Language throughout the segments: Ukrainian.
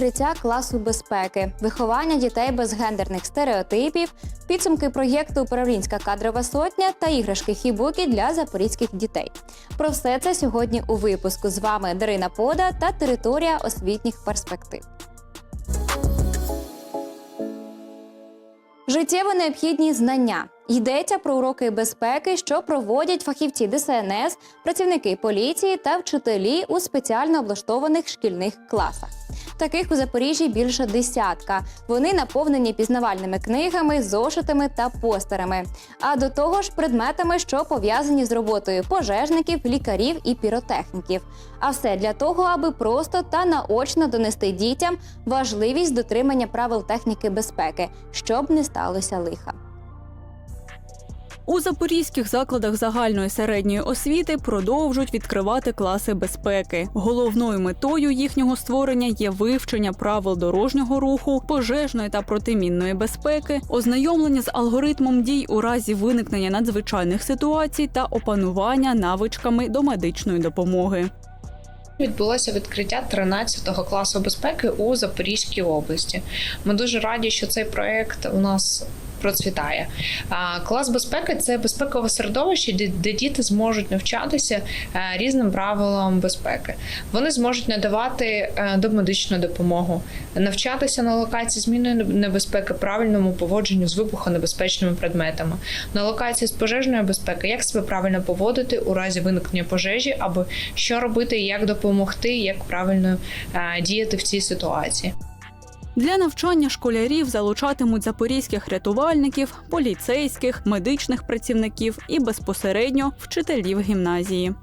відкриття класу безпеки, виховання дітей без гендерних стереотипів, підсумки проєкту Управлінська кадрова сотня та іграшки хібуки для запорізьких дітей. Про все це сьогодні у випуску. З вами Дарина Пода та територія освітніх перспектив. Життєво необхідні знання. Йдеться про уроки безпеки, що проводять фахівці ДСНС, працівники поліції та вчителі у спеціально облаштованих шкільних класах. Таких у Запоріжжі більше десятка. Вони наповнені пізнавальними книгами, зошитами та постерами. А до того ж, предметами, що пов'язані з роботою пожежників, лікарів і піротехніків. А все для того, аби просто та наочно донести дітям важливість дотримання правил техніки безпеки, щоб не сталося лиха. У запорізьких закладах загальної середньої освіти продовжують відкривати класи безпеки. Головною метою їхнього створення є вивчення правил дорожнього руху, пожежної та протимінної безпеки, ознайомлення з алгоритмом дій у разі виникнення надзвичайних ситуацій та опанування навичками до медичної допомоги. Відбулося відкриття 13-го класу безпеки у Запорізькій області. Ми дуже раді, що цей проект у нас процвітає. Клас безпеки це безпекове середовище, де, де діти зможуть навчатися е, різним правилам безпеки. Вони зможуть надавати е, домедичну допомогу, навчатися на локації зміни небезпеки, правильному поводженню з вибухонебезпечними предметами, на локації з пожежної безпеки, як себе правильно поводити у разі виникнення пожежі, або що робити, як допомогти, як правильно е, діяти в цій ситуації. Для навчання школярів залучатимуть запорізьких рятувальників, поліцейських, медичних працівників і безпосередньо вчителів гімназії.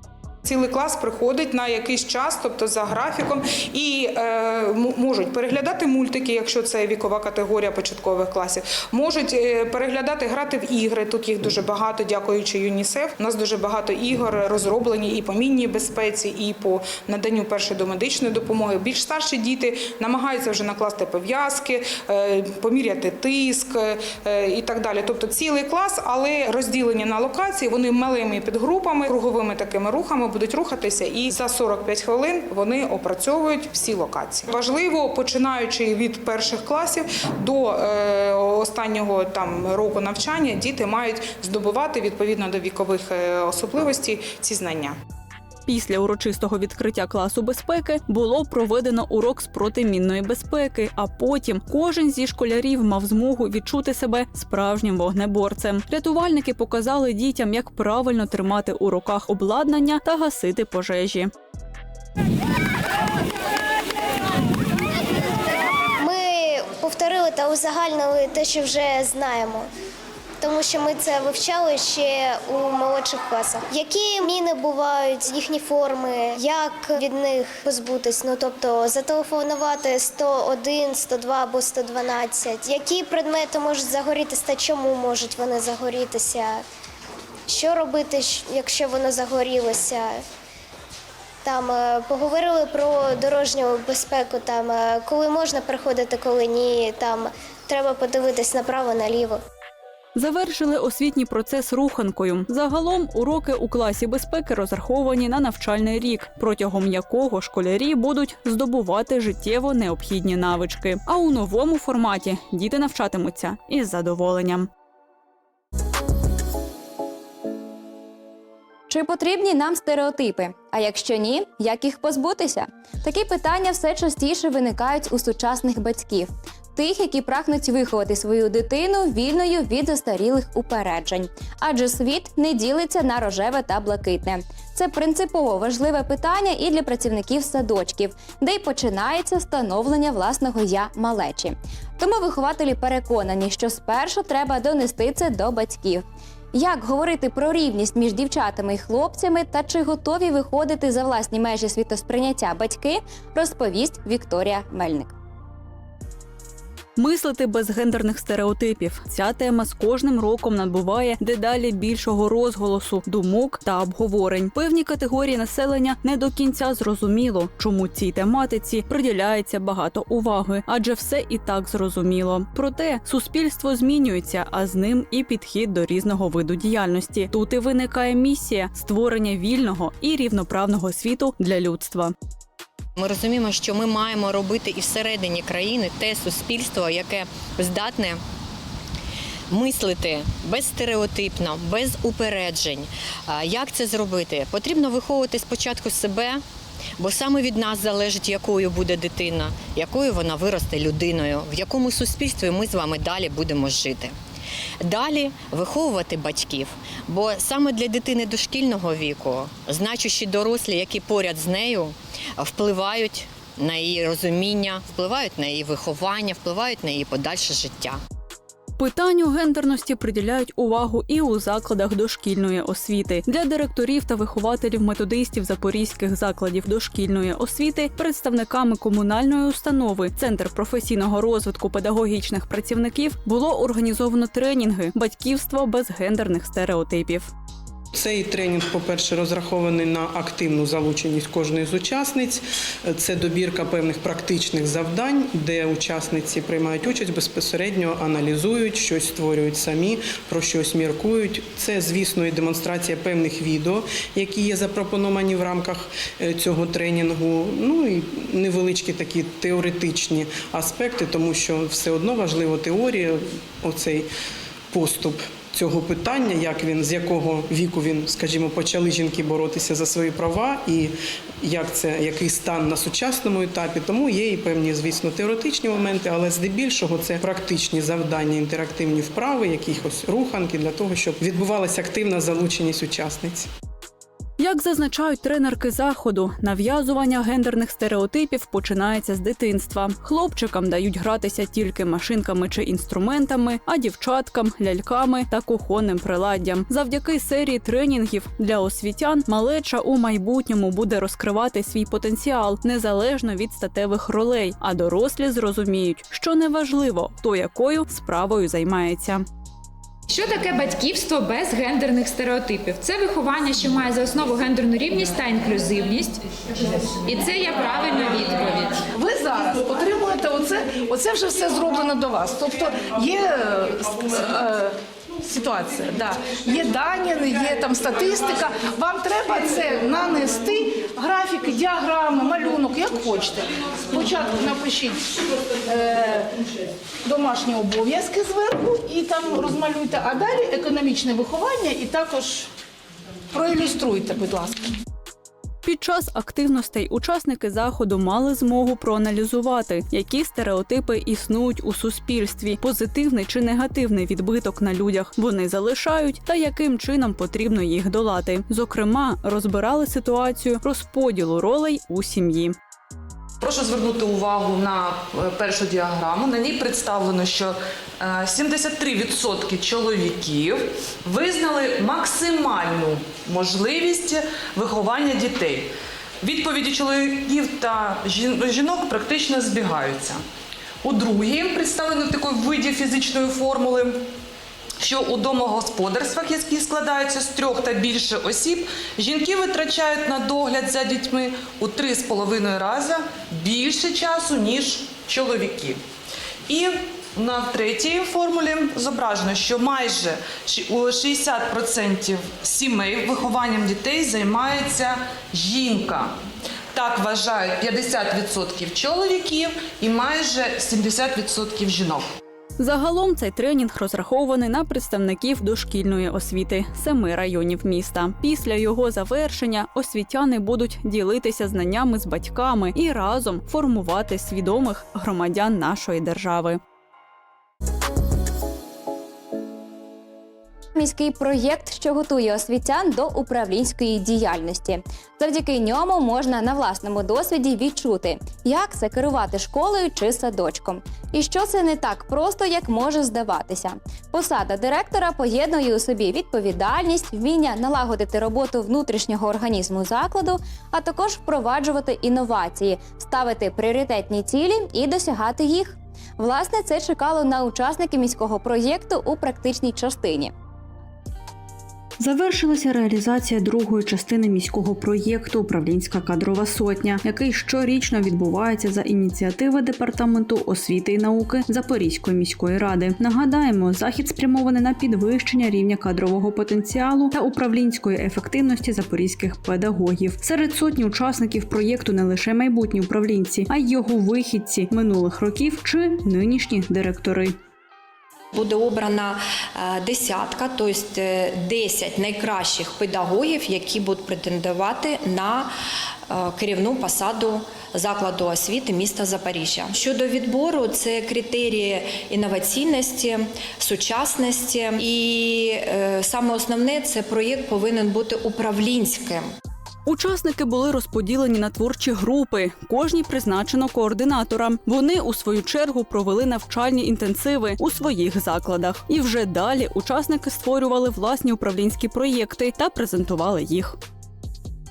Цілий клас приходить на якийсь час, тобто за графіком, і е, можуть переглядати мультики, якщо це вікова категорія початкових класів. Можуть е, переглядати, грати в ігри. Тут їх дуже багато, дякуючи ЮНІСЕФ. У нас дуже багато ігор розроблені і по мінній безпеці, і по наданню першої домедичної допомоги. Більш старші діти намагаються вже накласти пов'язки, е, поміряти тиск е, і так далі. Тобто цілий клас, але розділені на локації, вони малими підгрупами, круговими такими рухами будуть рухатися, і за 45 хвилин вони опрацьовують всі локації. Важливо, починаючи від перших класів до е, останнього там року навчання, діти мають здобувати відповідно до вікових е, особливостей ці знання. Після урочистого відкриття класу безпеки було проведено урок з протимінної безпеки. А потім кожен зі школярів мав змогу відчути себе справжнім вогнеборцем. Рятувальники показали дітям, як правильно тримати у руках обладнання та гасити пожежі. Ми повторили та узагальнили те, що вже знаємо. Тому що ми це вивчали ще у молодших класах. Які міни бувають, їхні форми, як від них позбутись? Ну тобто зателефонувати 101, 102 або 112. Які предмети можуть загорітися та чому можуть вони загорітися? Що робити, якщо воно загорілося? Там е, поговорили про дорожню безпеку, там е, коли можна приходити, коли ні. Там треба подивитись направо, наліво. Завершили освітній процес руханкою. Загалом уроки у класі безпеки розраховані на навчальний рік, протягом якого школярі будуть здобувати життєво необхідні навички. А у новому форматі діти навчатимуться із задоволенням. Чи потрібні нам стереотипи? А якщо ні, як їх позбутися? Такі питання все частіше виникають у сучасних батьків, тих, які прагнуть виховати свою дитину вільною від застарілих упереджень. Адже світ не ділиться на рожеве та блакитне. Це принципово важливе питання і для працівників садочків, де й починається становлення власного я малечі. Тому вихователі переконані, що спершу треба донести це до батьків. Як говорити про рівність між дівчатами і хлопцями та чи готові виходити за власні межі світосприйняття батьки, розповість Вікторія Мельник. Мислити без гендерних стереотипів. Ця тема з кожним роком набуває дедалі більшого розголосу, думок та обговорень. Певні категорії населення не до кінця зрозуміло, чому цій тематиці приділяється багато уваги, адже все і так зрозуміло. Проте суспільство змінюється, а з ним і підхід до різного виду діяльності. Тут і виникає місія створення вільного і рівноправного світу для людства. Ми розуміємо, що ми маємо робити і всередині країни те суспільство, яке здатне мислити безстереотипно, без упереджень. Як це зробити? Потрібно виховувати спочатку себе, бо саме від нас залежить, якою буде дитина, якою вона виросте людиною, в якому суспільстві ми з вами далі будемо жити. Далі виховувати батьків, бо саме для дитини дошкільного віку значущі дорослі, які поряд з нею, впливають на її розуміння, впливають на її виховання, впливають на її подальше життя. Питанню гендерності приділяють увагу і у закладах дошкільної освіти. Для директорів та вихователів методистів запорізьких закладів дошкільної освіти, представниками комунальної установи, центр професійного розвитку педагогічних працівників було організовано тренінги батьківство без гендерних стереотипів. Цей тренінг, по-перше, розрахований на активну залученість кожної з учасниць. Це добірка певних практичних завдань, де учасниці приймають участь безпосередньо, аналізують, щось створюють самі, про щось міркують. Це, звісно, і демонстрація певних відео, які є запропоновані в рамках е, цього тренінгу. Ну і невеличкі такі теоретичні аспекти, тому що все одно важливо теорія, оцей поступ цього питання, як він з якого віку він, скажімо, почали жінки боротися за свої права, і як це який стан на сучасному етапі. Тому є і певні, звісно, теоретичні моменти, але здебільшого це практичні завдання, інтерактивні вправи, якихось руханки для того, щоб відбувалася активна залученість учасниць. Як зазначають тренерки заходу, нав'язування гендерних стереотипів починається з дитинства. Хлопчикам дають гратися тільки машинками чи інструментами, а дівчаткам ляльками та кухонним приладдям. Завдяки серії тренінгів для освітян малеча у майбутньому буде розкривати свій потенціал незалежно від статевих ролей. А дорослі зрозуміють, що неважливо, хто якою справою займається. Що таке батьківство без гендерних стереотипів? Це виховання, що має за основу гендерну рівність та інклюзивність. І це є правильна відповідь. Ви зараз отримуєте оце, оце вже все зроблено до вас. Тобто є е, е, ситуація, да. є дані, є там статистика. Вам треба це нанести графіки, діаграми, малюнок, як хочете. Спочатку напишіть е, домашні обов'язки зверху і там розмалюйте, а далі економічне виховання і також проілюструйте, будь ласка. Під час активностей учасники заходу мали змогу проаналізувати, які стереотипи існують у суспільстві, позитивний чи негативний відбиток на людях вони залишають, та яким чином потрібно їх долати. Зокрема, розбирали ситуацію розподілу ролей у сім'ї. Прошу звернути увагу на е, першу діаграму. На ній представлено, що е, 73% чоловіків визнали максимальну можливість виховання дітей. Відповіді чоловіків та жінок практично збігаються. У другій представлено в такій виді фізичної формули що у домогосподарствах, які складаються з трьох та більше осіб, жінки витрачають на догляд за дітьми у 3,5 рази більше часу, ніж чоловіки. І на третій формулі зображено, що майже у 60% сімей вихованням дітей займається жінка. Так вважають 50% чоловіків і майже 70% жінок. Загалом цей тренінг розрахований на представників дошкільної освіти семи районів міста. Після його завершення освітяни будуть ділитися знаннями з батьками і разом формувати свідомих громадян нашої держави. Міський проєкт, що готує освітян до управлінської діяльності. Завдяки ньому можна на власному досвіді відчути, як це керувати школою чи садочком, і що це не так просто, як може здаватися. Посада директора поєднує у собі відповідальність, вміння налагодити роботу внутрішнього організму закладу, а також впроваджувати інновації, ставити пріоритетні цілі і досягати їх. Власне, це чекало на учасників міського проєкту у практичній частині. Завершилася реалізація другої частини міського проєкту Управлінська кадрова сотня, який щорічно відбувається за ініціативи департаменту освіти і науки Запорізької міської ради. Нагадаємо, захід спрямований на підвищення рівня кадрового потенціалу та управлінської ефективності запорізьких педагогів. Серед сотні учасників проєкту не лише майбутні управлінці, а й його вихідці минулих років чи нинішні директори. Буде обрана е, десятка, тобто 10 найкращих педагогів, які будуть претендувати на е, керівну посаду закладу освіти міста Запоріжжя. Щодо відбору, це критерії інноваційності, сучасності, і е, саме основне це проєкт повинен бути управлінським. Учасники були розподілені на творчі групи. Кожній призначено координатора. Вони у свою чергу провели навчальні інтенсиви у своїх закладах. І вже далі учасники створювали власні управлінські проєкти та презентували їх.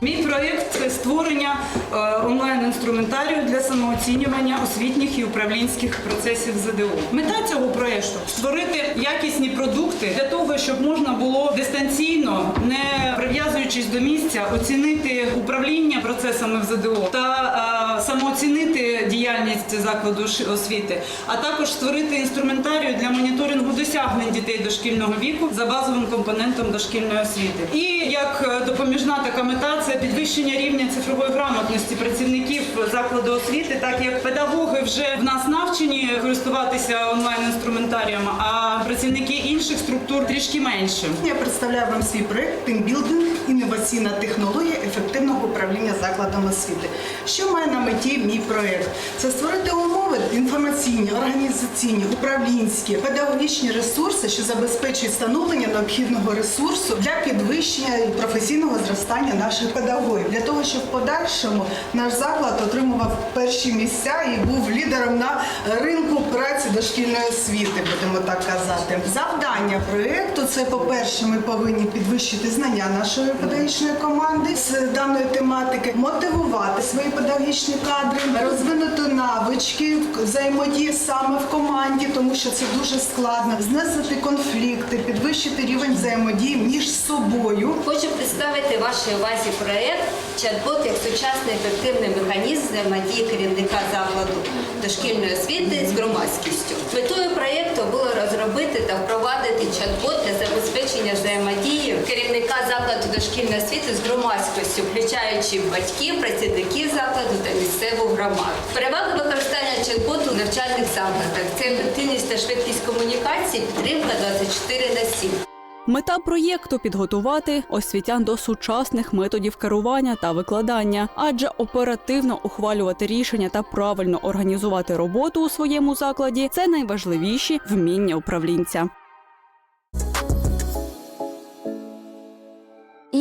Мій проєкт це створення е, онлайн-інструментарію для самооцінювання освітніх і управлінських процесів ЗДО. Мета цього проєкту створити якісні продукти для того, щоб можна було дистанційно, не прив'язуючись до місця, оцінити управління процесами в ЗДО та е, самооцінити діяльність закладу освіти, а також створити інструментарію для моніторингу досягнень дітей дошкільного віку за базовим компонентом дошкільної освіти. І як е, допоміжна така мета це підвищення рівня цифрової грамотності працівників закладу освіти, так як педагоги вже в нас навчені користуватися онлайн інструментарієм, а працівники інших структур трішки менше. Я представляю вам свій проект «Тимбілдинг. Інноваційна технологія ефективного управління закладом освіти. Що має на меті мій проект? Це створити умови інформаційні, організаційні, управлінські, педагогічні ресурси, що забезпечують становлення необхідного ресурсу для підвищення і професійного зростання наших педагогів, для того, щоб в подальшому наш заклад отримував перші місця і був лідером на ринку праці дошкільної освіти, будемо так казати. Завдання проєкту це, по-перше, ми повинні підвищити знання нашої педагогічної команди з даної тематики, мотивувати свої педагогічні кадри, розвинути навички взаємодії саме в команді, тому що це дуже складно, знизити конфлікти, підвищити рівень взаємодії між собою. Хочу представити вашій увазі проект чат-бот як сучасний ефективний механізм взаємодії керівника закладу дошкільної освіти з громадськістю. Метою проєкту було розробити та впровадити чат-бот для забезпечення взаємодії керівника закладу дошкільної освіти з громадськістю, включаючи батьків, працівників закладу та місцеву громаду. Переваги використання чат-боту у навчальних закладах це ефективність та швидкість комунікації, підтримка 24 на 7. Мета проєкту підготувати освітян до сучасних методів керування та викладання, адже оперативно ухвалювати рішення та правильно організувати роботу у своєму закладі це найважливіші вміння управлінця.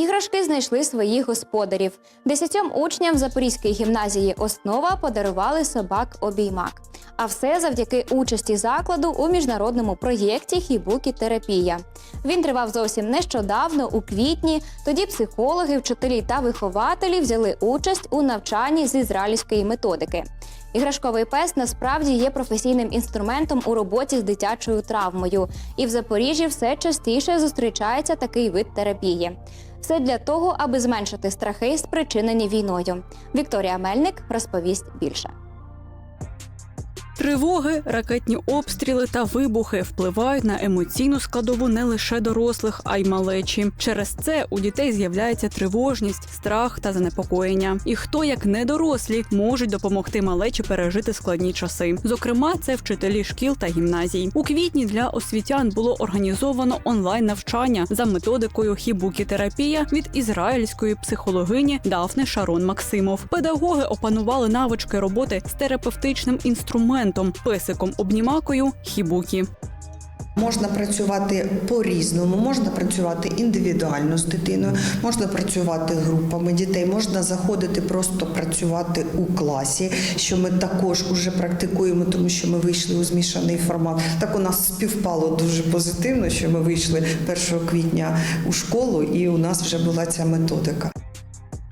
Іграшки знайшли своїх господарів. Десятьом учням Запорізької гімназії Основа подарували собак обіймак. А все завдяки участі закладу у міжнародному проєкті Хібукі терапія. Він тривав зовсім нещодавно, у квітні. Тоді психологи, вчителі та вихователі взяли участь у навчанні з ізраїльської методики. Іграшковий пес насправді є професійним інструментом у роботі з дитячою травмою, і в Запоріжжі все частіше зустрічається такий вид терапії. Все для того, аби зменшити страхи, спричинені війною. Вікторія Мельник розповість більше. Тривоги, ракетні обстріли та вибухи впливають на емоційну складову не лише дорослих, а й малечі. Через це у дітей з'являється тривожність, страх та занепокоєння. І хто, як не дорослі, можуть допомогти малечі пережити складні часи. Зокрема, це вчителі шкіл та гімназій. У квітні для освітян було організовано онлайн навчання за методикою хібукі-терапія від ізраїльської психологині Дафни Шарон Максимов. Педагоги опанували навички роботи з терапевтичним інструментом песиком обнімакою хібукі. Можна працювати по-різному, можна працювати індивідуально з дитиною, можна працювати групами дітей, можна заходити просто працювати у класі, що ми також уже практикуємо, тому що ми вийшли у змішаний формат. Так у нас співпало дуже позитивно, що ми вийшли 1 квітня у школу, і у нас вже була ця методика.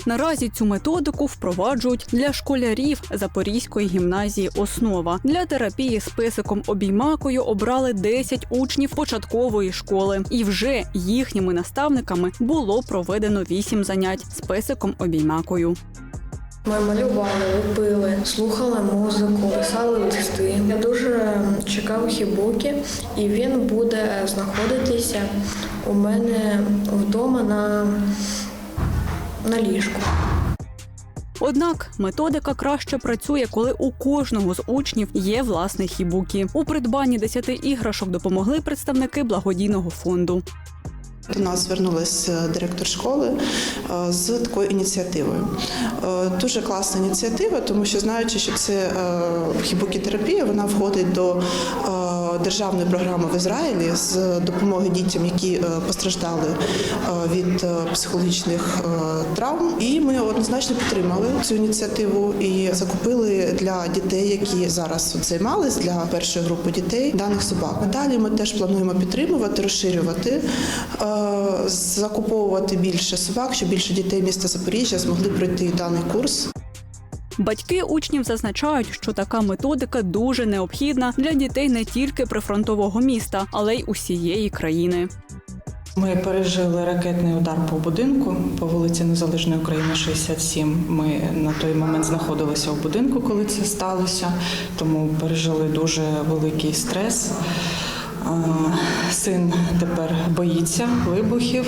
Наразі цю методику впроваджують для школярів Запорізької гімназії Основа. Для терапії з песиком обіймакою обрали 10 учнів початкової школи, і вже їхніми наставниками було проведено 8 занять з песиком обіймакою. Ми малювали, лепили, слухали музику, писали листи. Я дуже чекав хібуки, і він буде знаходитися у мене вдома на, на ліжку. Однак методика краще працює, коли у кожного з учнів є власний хібуки. У придбанні 10 іграшок допомогли представники благодійного фонду. До нас звернулася директор школи е, з такою ініціативою. Е, Дуже класна ініціатива, тому що знаючи, що це е, хібокітерапія, вона входить до державної програми в Ізраїлі з допомоги дітям, які постраждали від психологічних травм. І ми однозначно підтримали цю ініціативу і закупили для дітей, які зараз займались для першої групи дітей даних собак. Далі ми теж плануємо підтримувати, розширювати, закуповувати більше собак, щоб більше дітей міста Запоріжжя змогли пройти даний курс. Батьки учнів зазначають, що така методика дуже необхідна для дітей не тільки прифронтового міста, але й усієї країни. Ми пережили ракетний удар по будинку по вулиці Незалежної України, 67. Ми на той момент знаходилися в будинку, коли це сталося, тому пережили дуже великий стрес. Син тепер боїться вибухів.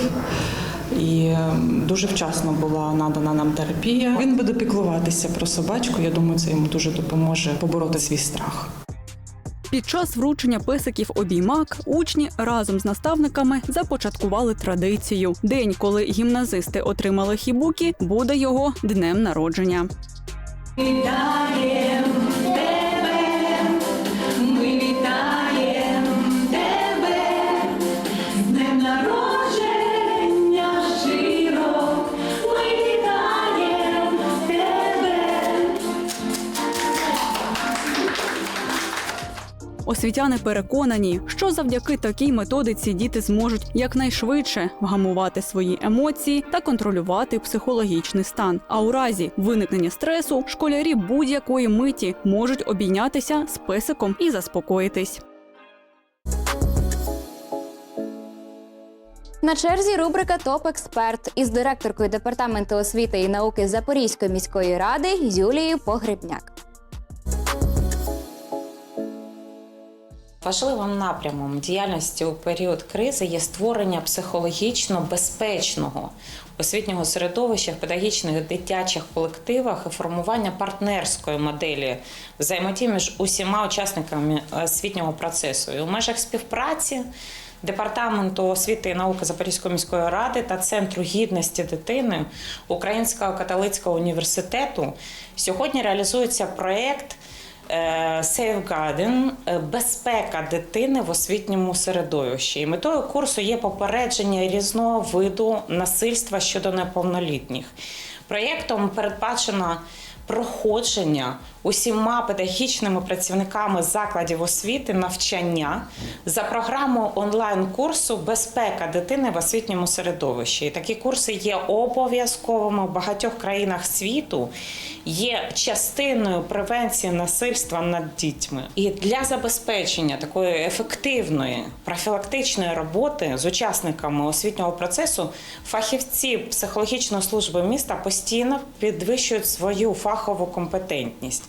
І е, дуже вчасно була надана нам терапія. Він буде піклуватися про собачку. Я думаю, це йому дуже допоможе побороти свій страх. Під час вручення песиків обіймак учні разом з наставниками започаткували традицію. День, коли гімназисти отримали хібукі, буде його днем народження. Вітаєм Освітяни переконані, що завдяки такій методиці діти зможуть якнайшвидше вгамувати свої емоції та контролювати психологічний стан. А у разі виникнення стресу школярі будь-якої миті можуть обійнятися з песиком і заспокоїтись. На черзі рубрика Топ Експерт із директоркою департаменту освіти і науки Запорізької міської ради Юлією Погребняк. Важливим напрямом діяльності у період кризи є створення психологічно безпечного освітнього середовища в педагогічних дитячих колективах і формування партнерської моделі взаємодії між усіма учасниками освітнього процесу. І у межах співпраці Департаменту освіти і науки Запорізької міської ради та Центру гідності дитини Українського католицького університету сьогодні реалізується проєкт е, безпека дитини в освітньому середовищі. І метою курсу є попередження різного виду насильства щодо неповнолітніх. Проєктом передбачено проходження усіма педагогічними працівниками закладів освіти навчання за програмою онлайн-курсу Безпека дитини в освітньому середовищі. І такі курси є обов'язковими в багатьох країнах світу, є частиною превенції насильства над дітьми. І для забезпечення такої ефективної профілактичної роботи з учасниками освітнього процесу фахівці психологічної служби міста постійно підвищують свою фахову компетентність.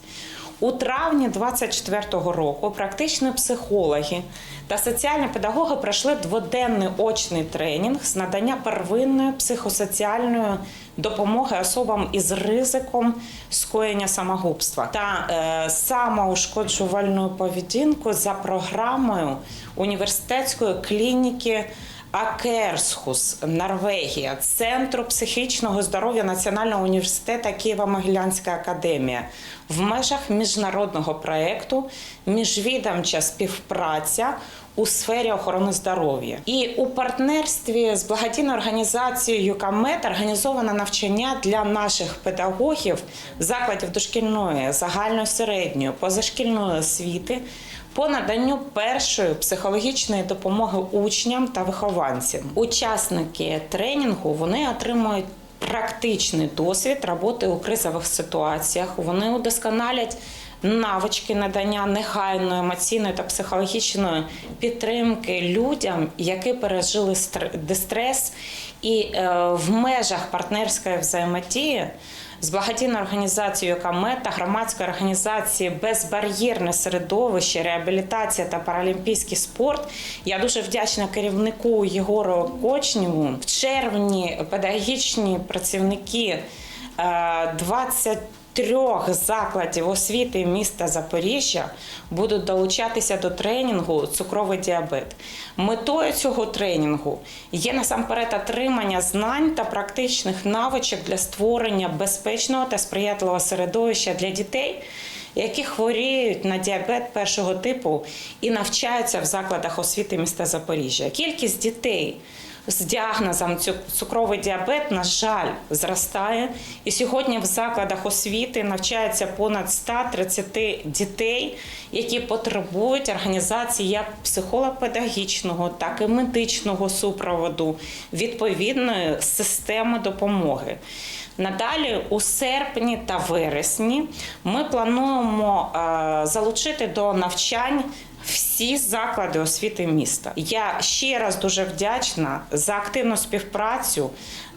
У травні 24-го року практичні психологи та соціальні педагоги пройшли дводенний очний тренінг з надання первинної психосоціальної допомоги особам із ризиком скоєння самогубства та е, самоушкоджувальною поведінкою за програмою університетської клініки. Акерсхус, Норвегія, Центру психічного здоров'я Національного університету Києво-Могилянська академія в межах міжнародного проєкту Міжвідомча співпраця у сфері охорони здоров'я. І у партнерстві з благодійною організацією ЮКАМЕД організовано навчання для наших педагогів закладів дошкільної, загальної середньої, позашкільної освіти по наданню першої психологічної допомоги учням та вихованцям. Учасники тренінгу вони отримують практичний досвід роботи у кризових ситуаціях. Вони удосконалять навички надання негайної емоційної та психологічної підтримки людям, які пережили дистрес, і е, в межах партнерської взаємодії. З благодійною організацією яка мета громадської організації Безбар'єрне середовище, реабілітація та паралімпійський спорт. Я дуже вдячна керівнику Єгору Кочнєву. В червні педагогічні працівники е, 20 трьох закладів освіти міста Запоріжжя будуть долучатися до тренінгу цукровий діабет. Метою цього тренінгу є насамперед отримання знань та практичних навичок для створення безпечного та сприятливого середовища для дітей. Які хворіють на діабет першого типу і навчаються в закладах освіти міста Запоріжжя? Кількість дітей з діагнозом цукровий діабет, на жаль, зростає. І сьогодні в закладах освіти навчається понад 130 дітей, які потребують організації як психолого-педагогічного, так і медичного супроводу відповідної системи допомоги. Надалі у серпні та вересні ми плануємо е, залучити до навчань всі заклади освіти міста. Я ще раз дуже вдячна за активну співпрацю,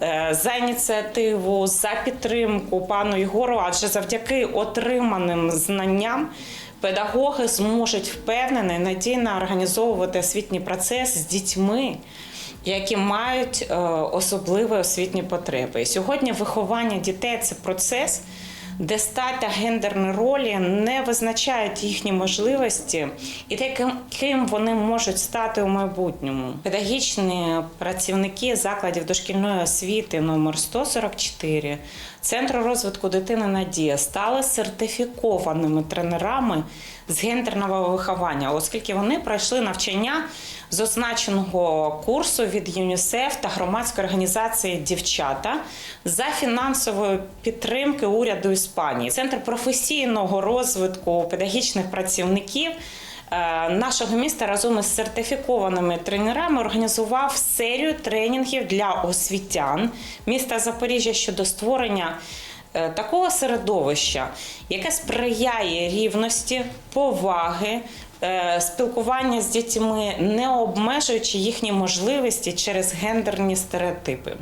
е, за ініціативу, за підтримку пану Єгору, адже завдяки отриманим знанням. Педагоги зможуть впевнено і надійно організовувати освітній процес з дітьми, які мають е, особливі освітні потреби. Сьогодні виховання дітей це процес, де стать та гендерні ролі не визначають їхні можливості і те, ким- вони можуть стати у майбутньому. Педагогічні працівники закладів дошкільної освіти номер 144 Центру розвитку дитини Надія стали сертифікованими тренерами з гендерного виховання, оскільки вони пройшли навчання з означеного курсу від ЮНІСЕФ та громадської організації Дівчата за фінансової підтримки уряду Іспанії. Центр професійного розвитку педагогічних працівників. Е, Нашого міста разом із сертифікованими тренерами організував серію тренінгів для освітян міста Запоріжжя щодо створення е, такого середовища, яке сприяє рівності, поваги, е, спілкування з дітьми, не обмежуючи їхні можливості через гендерні стереотипи.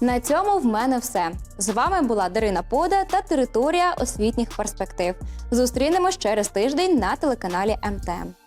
На цьому в мене все. З вами була Дарина Пода та територія освітніх перспектив. Зустрінемось через тиждень на телеканалі МТМ.